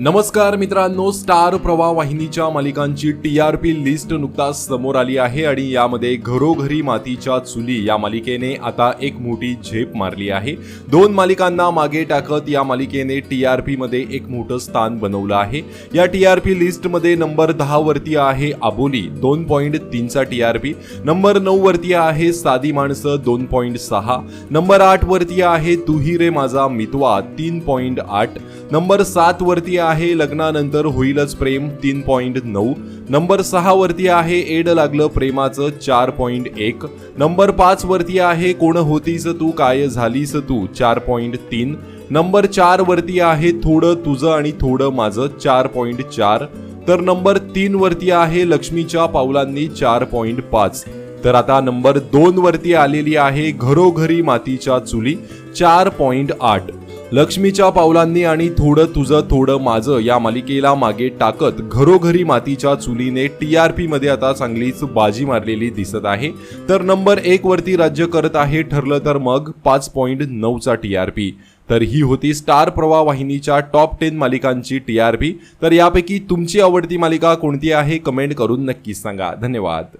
नमस्कार मित्रांनो स्टार प्रवाह वाहिनीच्या मालिकांची टी आर पी लिस्ट नुकताच समोर आली आहे आणि यामध्ये घरोघरी मातीच्या चुली या मालिकेने आता एक मोठी झेप मारली आहे. दोन मालिकांना मागे टाकत या मालिकेने टी आर पी मध्ये एक मोठं स्थान बनवलं आहे. या टी आर पी लिस्टमध्ये नंबर दहा वरती आहे आबोली दोन पॉईंट तीनचा टी आर पी नंबर नऊ वरती आहे साधी माणसं दोन पॉईंट सहा. नंबर आठ वरती आहे तुही रे माझा मितवा तीन पॉईंट आठ. नंबर सात वरती आहे लग्नानंतर होईलच प्रेम तीन पॉईंट नऊ. नंबर सहा वरती आहे एड लागलं प्रेमाचं चार पॉईंट एक. नंबर पाच वरती आहे कोण होतीस तू काय झालीस तू चार पॉईंट तीन. नंबर चार वरती आहे थोडं तुझं आणि थोडं माझं चार पॉईंट चार. तर नंबर तीन वरती आहे लक्ष्मीच्या पावलांनी चार पॉईंट पाच. तर आता नंबर दोन वरती आलेली आहे घरोघरी मातीच्या चुली चार पॉईंट आठ. लक्ष्मीच्या पावलांनी आणि थोडं तुझं थोडं माझं या मालिकेला मागे टाकत घरोघरी मातीच्या चुलीने टी आर पी मध्ये आता चांगलीच बाजी मारलेली दिसत आहे. तर नंबर एक वरती राज्य करत आहे ठरलं तर मग पाच पॉईंट नऊचा टी आर पी तर ही होती स्टार प्रवाह वाहिनीच्या टॉप टेन मालिकांची टी आर पी तर यापैकी तुमची आवडती मालिका कोणती आहे? कमेंट करून नक्कीच सांगा. धन्यवाद.